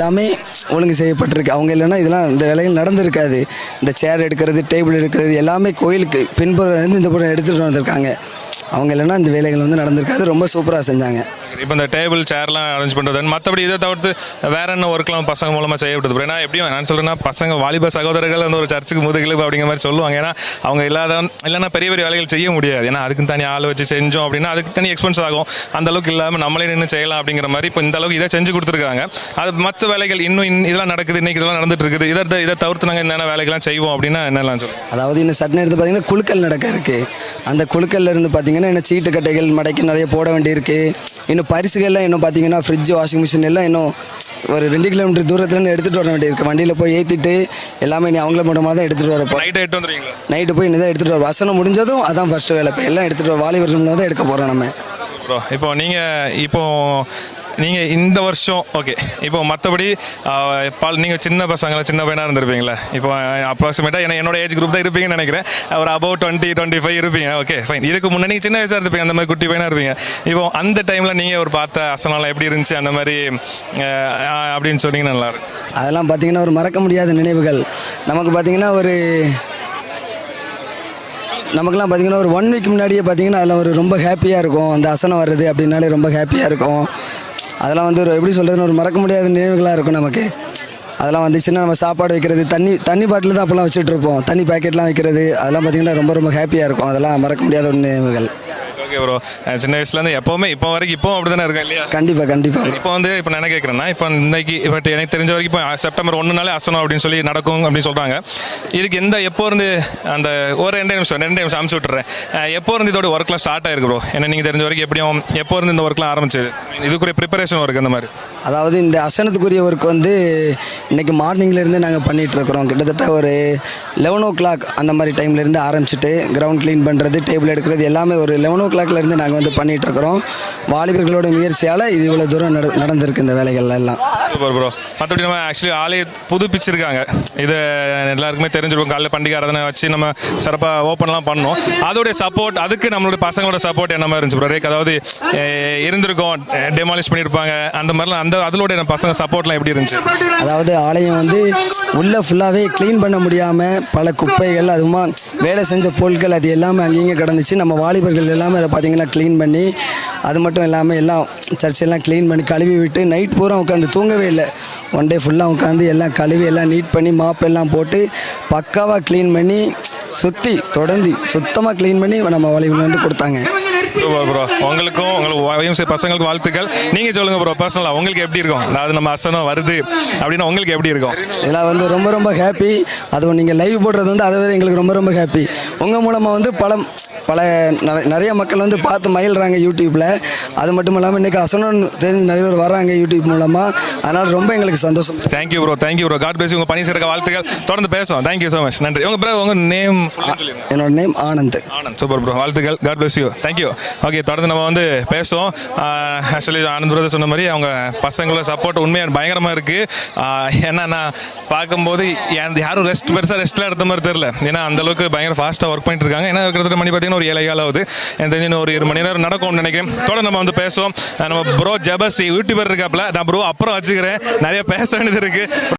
எல்லாமே ஒழுங்கு செய்யப்பட்டிருக்கு. அவங்க இல்லைன்னா இதெல்லாம் இந்த வேலைகள் நடந்திருக்காது. இந்த சேர் எடுக்கிறது டேபிள் எடுக்கிறது எல்லாமே கோயிலுக்கு பின்புறம் இந்த புறம் எடுத்துகிட்டு வந்திருக்காங்க. அவங்க இல்லைன்னா இந்த வேலைகள் வந்து நடந்திருக்காது. ரொம்ப சூப்பராக செஞ்சாங்க. இப்போ இந்த டேபிள் சேர்லாம் அரேஞ்ச் பண்ணுறது மற்றபடி இதை தவிர்த்து வேற என்ன ஒர்க்லாம் பசங்க மூலமாக செய்யப்படுது ஏன்னா எப்படியும் நான் சொல்கிறேன்னா பசங்க வாலிப சகோதரர்கள் அந்த ஒரு சர்ச்சுக்கு முதுகெலும்பு அப்படிங்கிற மாதிரி சொல்லுவாங்க. ஏன்னா அவங்க இல்லாத இல்லைன்னா பெரிய பெரிய வேலைகள் செய்ய முடியாது. ஏன்னா அதுக்கு தனி ஆள் வச்சு செஞ்சோம் அப்படின்னா அதுக்கு தனி எக்ஸ்பென்ஸ் ஆகும். அந்த அளவுக்கு இல்லாமல் நம்மளே நின்று செய்யலாம் அப்படிங்கிற மாதிரி இப்போ இந்த அளவுக்கு இதை செஞ்சு கொடுத்துருக்காங்க. அது மற்ற வேலைகள் இன்னும் இன்- இதெல்லாம் நடக்குது இன்னைக்கு இதெல்லாம் நடந்துட்டு இருக்குது இதை இதை தவிர்த்து நாங்கள் என்னென்ன வேலைகள்லாம் செய்வோம் அப்படின்னா என்னெல்லாம் சொல்லுவோம் அதாவது இன்னும் சட்டம் எடுத்து பார்த்தீங்கன்னா குழுக்கள் நடக்க இருக்குது அந்த குழுக்கள்ல இருந்து பார்த்தீங்கன்னா இன்னும் சீட்டு கட்டைகள் மடைக்கு நிறைய போட வேண்டியிருக்கு. இன்னும் பரிசுகள்லாம் இன்னும் பார்த்தீங்கன்னா ஃப்ரிட்ஜ் வாஷிங் மிஷின் எல்லாம் இன்னும் ஒரு ரெண்டு கிலோமீட்டர் தூரத்துலேருந்து எடுத்துகிட்டு வர வேண்டியிருக்கு வண்டியில் போய் ஏற்றிட்டு எல்லாமே நீ அவங்கள மட்டுமா தான் எடுத்துகிட்டு வரப்போ நைட் எட்டு வந்துடுவீங்களா நைட்டு போய் இன்னும் தான் எடுத்துகிட்டு வர வசனம் முடிஞ்சதும் அதான் ஃபஸ்ட்டு வேலை. இப்போ எல்லாம் எடுத்துகிட்டு வர வாலிபர்கள் தான் எடுக்க போகிறோம் நம்ம. ப்ரோ இப்போ நீங்கள் இப்போ நீங்கள் இந்த வருஷம் ஓகே இப்போ மற்றபடி பால் நீங்கள் சின்ன பசங்களா சின்ன பையனாக இருந்திருப்பீங்களா இப்போ அப்ராக்சிமேட்டாக என்ன என்னோட ஏஜ் குரூப் தான் இருப்பீங்கன்னு நினைக்கிறேன். ஒரு அபவ் டுவெண்ட்டி டுவெண்ட்டி ஃபைவ் இருப்பீங்க. ஓகே ஃபைன் இதுக்கு முன்னாடி நீங்கள் சின்ன வயசாக இருப்பீங்க அந்த மாதிரி குட்டி பையனாக இருப்பீங்க. இப்போ அந்த டைமில் நீங்கள் ஒரு பார்த்த அசனாலாம் எப்படி இருந்துச்சு? அந்த மாதிரி அப்படின்னு சொன்னீங்கன்னா நல்லாயிருக்கும் அதெல்லாம் பார்த்தீங்கன்னா ஒரு மறக்க முடியாத நினைவுகள். நமக்கு பார்த்தீங்கன்னா ஒரு நமக்குலாம் பார்த்தீங்கன்னா ஒரு ஒன் வீக் முன்னாடியே பார்த்தீங்கன்னா அதில் ஒரு ரொம்ப ஹாப்பியாக இருக்கும். அந்த அசனம் வர்றது அப்படின்னாலே ரொம்ப ஹாப்பியாக இருக்கும். அதெல்லாம் வந்து ஒரு எப்படி சொல்கிறதுன்னு ஒரு மறக்க முடியாத நினைவுகளாக இருக்கும் நமக்கு. அதெல்லாம் வந்துச்சுன்னா நம்ம சாப்பாடு வைக்கிறது தண்ணி தண்ணி பாட்டில் தான் அப்போல்லாம் வச்சுட்டு இருப்போம். தண்ணி பாக்கெட்லாம் வைக்கிறது அதெல்லாம் பார்த்திங்கன்னா ரொம்ப ரொம்ப ஹாப்பியாக இருக்கும். அதெல்லாம் மறக்க முடியாத ஒரு நினைவுகள். ஓகே ப்ரோ சின்ன வயசுலேருந்து எப்போவுமே இப்போ வரைக்கும் இப்போ அப்படி தானே இருக்கேன் இல்லையா? கண்டிப்பாக கண்டிப்பாக இப்போ வந்து இப்போ நான் என்ன கேட்குறேன்னா இப்போ இன்னைக்கு இப்போ எனக்கு தெரிஞ்ச வரைக்கும் இப்போ செப்டம்பர் ஒன்று நாளே அசனம் அப்படின்னு சொல்லி நடக்கும் அப்படின்னு சொல்கிறாங்க இதுக்கு எந்த எப்போ இருந்து அந்த ஒரு ரெண்டு நிமிஷம் ரெண்டு நிமிஷம் அமுச்சு விட்டுறேன். எப்போ இருந்து இதோட ஒர்க்லாம் ஸ்டார்ட் ஆயிருக்கு ப்ரோ என்ன நீங்கள் தெரிஞ்ச வரைக்கும் எப்படியும் எப்போ இருந்து இந்த ஒர்க்லாம் ஆரம்பிச்சது? இதுக்குரிய ப்ரிப்பரேஷன் ஒர்க் அந்த மாதிரி? அதாவது இந்த அசனத்துக்குரிய ஒர்க் வந்து இன்னைக்கு மார்னிங்லேருந்து நாங்கள் பண்ணிகிட்டு இருக்கிறோம். கிட்டத்தட்ட ஒரு லெவன் ஓ கிளாக் அந்த மாதிரி டைம்லேருந்து ஆரம்பிச்சுட்டு கிரவுண்ட் க்ளீன் பண்ணுறது டேபிள் எடுக்கிறது எல்லாமே ஒரு லெவன் ஓ கிளாக்லேருந்து நாங்கள் வந்து பண்ணிகிட்டு இருக்கிறோம் வாலிபர்களோட முயற்சியால் இது இவ்வளோ தூரம் நட நடந்திருக்கு இந்த வேலைகள் எல்லாம். சூப்பர் ப்ரோ மற்றபடி நம்ம ஆக்சுவலி ஆலய புதுப்பிச்சிருக்காங்க. இது எல்லாருக்குமே தெரிஞ்சிருக்கும். காலையில் பண்டிகை ஆராதனை வச்சு நம்ம சிறப்பாக ஓப்பன்லாம் பண்ணோம். அதோடைய சப்போர்ட் அதுக்கு நம்மளோட பசங்களோட சப்போர்ட் என்ன மாதிரி இருந்துச்சு ப்ரோ ரேக் அதாவது இருந்திருக்கோம் டெமாலிஷ் பண்ணியிருப்பாங்க அந்த மாதிரிலாம் அந்த அதோட நம்ம பசங்க சப்போர்ட்லாம் எப்படி இருந்துச்சு? அதாவது ஆலயம் வந்து உள்ளே ஃபுல்லாகவே க்ளீன் பண்ண முடியாமல் பல குப்பைகள் அதுவுமா வேலை செஞ்ச பொருட்கள் அது எல்லாமே அங்கேயும் கிடந்துச்சு. நம்ம வாலிபர்கள் எல்லாமே அதை பார்த்தீங்கன்னா க்ளீன் பண்ணி அது மட்டும் இல்லாமல் எல்லாம் சர்ச்செல்லாம் க்ளீன் பண்ணி கழுவி விட்டு நைட் பூரா உட்காந்து தூங்கவே இல்லை. ஒன் டே ஃபுல்லாக உட்காந்து எல்லாம் கழுவி எல்லாம் நீட் பண்ணி மாப் எல்லாம் போட்டு பக்காவாக க்ளீன் பண்ணி சுற்றி தொடர்ந்து சுத்தமாக க்ளீன் பண்ணி நம்ம வாலிபர்கள் வந்து கொடுத்தாங்க. சூப்பர் ப்ரோ உங்களுக்கும் உங்களுக்கு பசங்களுக்கு வாழ்த்துக்கள். நீங்கள் சொல்லுங்க ப்ரோ பர்சனலாக உங்களுக்கு எப்படி இருக்கும்? அதாவது நம்ம அசனம் வருது அப்படின்னா உங்களுக்கு எப்படி இருக்கும்? இதெல்லாம் வந்து ரொம்ப ரொம்ப ஹாப்பி அதுவும் நீங்கள் லைவ் போடுறது வந்து அதை விட எங்களுக்கு ரொம்ப ரொம்ப ஹாப்பி உங்கள் மூலமாக வந்து பல பல நிறைய மக்கள் வந்து பார்த்து மயில்றாங்க யூடியூப்பில் அது மட்டும் இல்லாமல் இன்றைக்கி அசனம் தெரிஞ்சு நிறைய பேர் வராங்க யூடியூப் மூலமாக அதனால் ரொம்ப எங்களுக்கு சந்தோஷம். Thank you bro thank you bro God பேசி உங்கள் பணி சிறக்க வாழ்த்துக்கள். தொடர்ந்து பேசுவோம். தேங்க்யூ ஸோ மச் நன்றி. உங்கள் ப்ரோ உங்கள் நேம் என்னோட name Anand. Anand. Super bro வாழ்த்துக்கள். God bless you thank you okay தொடர்ந்து நம்ம வந்து பேசுவோம். ஆக்சுவலி ஆனந்த் பிரதர் சொன்ன மாதிரி அவங்க பசங்களோட சப்போர்ட் உண்மையாக பயங்கரமாக இருக்குது ஏன்னா நான் பார்க்கும்போது யாரும் ரெஸ்ட் பெருசாக ரெஸ்ட்லாம் எடுத்த மாதிரி தெரில ஏன்னா அந்த அளவுக்கு பயங்கர ஃபாஸ்ட்டாக ஒர்க் பண்ணிட்டு இருக்காங்க. ஏன்னா கிட்டத்தட்ட மணி பார்த்தீங்கன்னா ஒரு ஏழை கால் ஆகுது எனக்கு தெரிஞ்சு ஒரு இரு மணி நேரம் நடக்கும்னு நினைக்கிறேன். தொடர்ந்து நம்ம வந்து பேசுவோம். நம்ம ப்ரோ ஜபஸ் யூடியூபர் இருக்காப்ல நான் ப்ரோ அப்புறம் வச்சுக்கிறேன். நிறைய பேச வேண்டியது இருக்குது